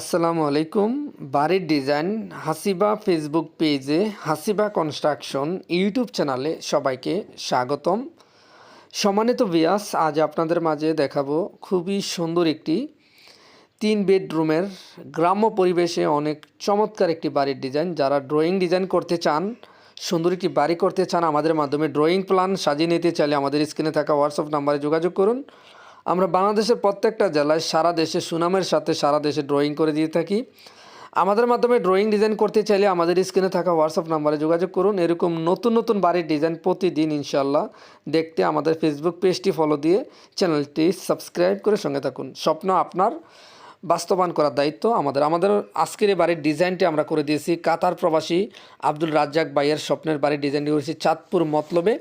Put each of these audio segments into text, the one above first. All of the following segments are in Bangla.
আসসালামু আলাইকুম। বাড়ির ডিজাইন, হাসিবা ফেসবুক পেজে হাসিবা কনস্ট্রাকশন ইউটিউব চ্যানেলে সবাইকে স্বাগতম। সম্মানিত বিয়াস আজ আপনাদের মাঝে দেখাবো খুবই সুন্দর একটি তিন বেডরুমের গ্রাম্য পরিবেশে অনেক চমৎকার একটি বাড়ির ডিজাইন। যারা ড্রয়িং ডিজাইন করতে চান, সুন্দর একটি বাড়ি করতে চান, আমাদের মাধ্যমে ড্রয়িং প্ল্যান সাজিয়ে নিতে চাইলে আমাদের স্ক্রিনে থাকা হোয়াটসঅ্যাপ নাম্বারে যোগাযোগ করুন। আমরা বাংলাদেশের প্রত্যেকটা জেলায় সারা দেশে সুনামের সাথে সারা দেশে ড্রয়িং করে দিয়ে থাকি। আমাদের মাধ্যমে ড্রয়িং ডিজাইন করতে চাইলে আমাদের স্ক্রিনে থাকা হোয়াটসঅ্যাপ নাম্বারে যোগাযোগ করুন। এরকম নতুন নতুন বাড়ির ডিজাইন প্রতিদিন ইনশাল্লাহ দেখতে আমাদের ফেসবুক পেজটি ফলো দিয়ে চ্যানেলটি সাবস্ক্রাইব করে সঙ্গে থাকুন। স্বপ্ন আপনার বাস্তবায়ন করার দায়িত্ব আমাদের। আমাদের আজকের এই বাড়ির ডিজাইনটি আমরা করে দিয়েছি। কাতার প্রবাসী আব্দুল রাজ্জাক ভাইয়ের স্বপ্নের বাড়ির ডিজাইনটি করেছি চাঁদপুর মতলবে।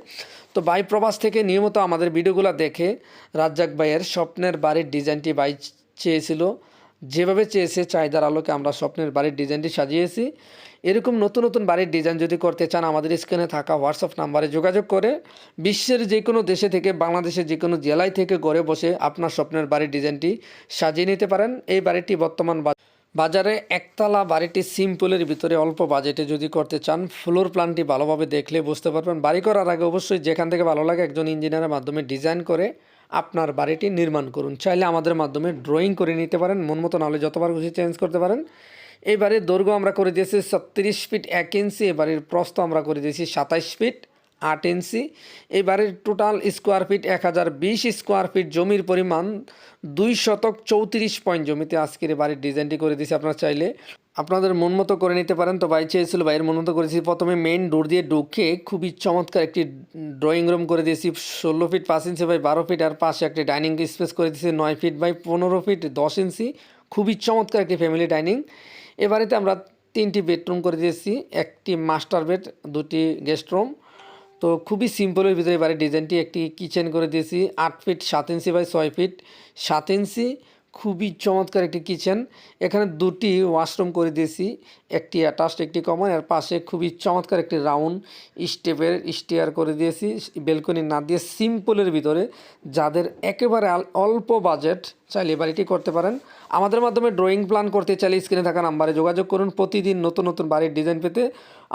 তো বাই প্রবাস থেকে নিয়মিত আমাদের ভিডিওগুলো দেখে রাজ্জাক ভাইয়ের স্বপ্নের বাড়ির ডিজাইনটি বাই চেয়েছিল। যেভাবে চেয়েছে চাহিদার আলোকে আমরা স্বপ্নের বাড়ির ডিজাইনটি সাজিয়েছি। এরকম নতুন নতুন বাড়ির ডিজাইন যদি করতে চান, আমাদের স্ক্রিনে থাকা হোয়াটসঅ্যাপ নাম্বারে যোগাযোগ করে বিশ্বের যে কোনো দেশে থেকে, বাংলাদেশের যে কোনো জেলায় থেকে ঘরে বসে আপনার স্বপ্নের বাড়ির ডিজাইনটি সাজিয়ে নিতে পারেন। এই বাড়িটি বর্তমান বাজারে একতলা বাড়িটি সিম্পলের ভিতরে অল্প বাজেটে যদি করতে চান, ফ্লোর প্ল্যানটি ভালোভাবে দেখলে বুঝতে পারবেন। বাড়ি করার আগে অবশ্যই যেখান থেকে ভালো লাগে একজন ইঞ্জিনিয়ারের মাধ্যমে ডিজাইন করে আপনার বাড়িটি নির্মাণ করুন। চাইলে আমাদের মাধ্যমে ড্রয়িং করে নিতে পারেন, মন মতো নাহলে যতবার খুশি চেঞ্জ করতে পারেন। এই বাড়ির দৈর্ঘ্য আমরা করে দিয়েছি ছত্রিশ ফিট এক ইঞ্চি এ বাড়ির আমরা করে দিয়েছি সাতাইশ ফিট। আট ইঞ্চি। এই বাড়ির টোটাল স্কোয়ার ফিট এক হাজার বিশ স্কোয়ার ফিট জমির পরিমাণ দুই শতক চৌত্রিশ পয়েন্ট জমিতে আজকের এই বাড়ির ডিজাইনটি করে দিয়েছি আপনারা চাইলে। আপনাদের মন মতো করে নিতে পারেন। তো বাই চেয়েছিল বাইরের মন মতো করেছি প্রথমে মেইন ডোর দিয়ে ঢুকে খুবই চমৎকার একটি ড্রয়িং রুম করে দিয়েছি। ষোলো ফিট পাঁচ ইঞ্চি বাই বারো ফিট আর পাশে একটি ডাইনিং স্পেস করে দিয়েছি নয় ফিট বাই পনেরো ফিট দশ ইঞ্চি। খুবই চমৎকার একটি ফ্যামিলি ডাইনিং এ বাড়িতে আমরা তিনটি বেডরুম করে দিয়েছি। একটি মাস্টার বেড দুটি গেস্ট রুম তো খুবই সিম্পলের ভিতরে বাড়ির ডিজাইনটি একটি কিচেন করে দিয়েছি। আট ফিট সাত ইঞ্চি বাই ছয় ফিট সাত ইঞ্চি খুবই চমৎকার একটি কিচেন এখানে দুটি ওয়াশরুম করে দিয়েছি। একটি অ্যাটাচড একটি কমন এর পাশে খুবই চমৎকার একটি রাউন্ড স্টেপের স্টেয়ার করে দিয়েছি। বেলকনি না দিয়ে সিম্পলের ভিতরে। যাদের একেবারে অল্প বাজেট চাইলে বাড়িটি করতে পারেন। আমাদের মাধ্যমে ড্রয়িং প্ল্যান করতে চাইলে স্ক্রিনে থাকা নাম্বারে যোগাযোগ করুন। প্রতিদিন নতুন নতুন বাড়ির ডিজাইন পেতে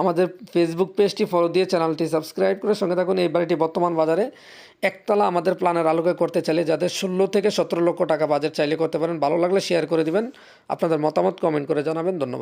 আমাদের ফেসবুক পেজটি ফলো দিয়ে চ্যানেলটি সাবস্ক্রাইব করে সঙ্গে থাকুন। এই বাড়িটি বর্তমান বাজারে একতলা আমাদের প্ল্যানের আলোকে করতে চাইলে যাদের ষোলো থেকে সতেরো লক্ষ টাকা বাজেট চাইলে করতে পারেন। ভালো লাগলে শেয়ার করে দিবেন। আপনাদের মতামত কমেন্ট করে জানাবেন। ধন্যবাদ।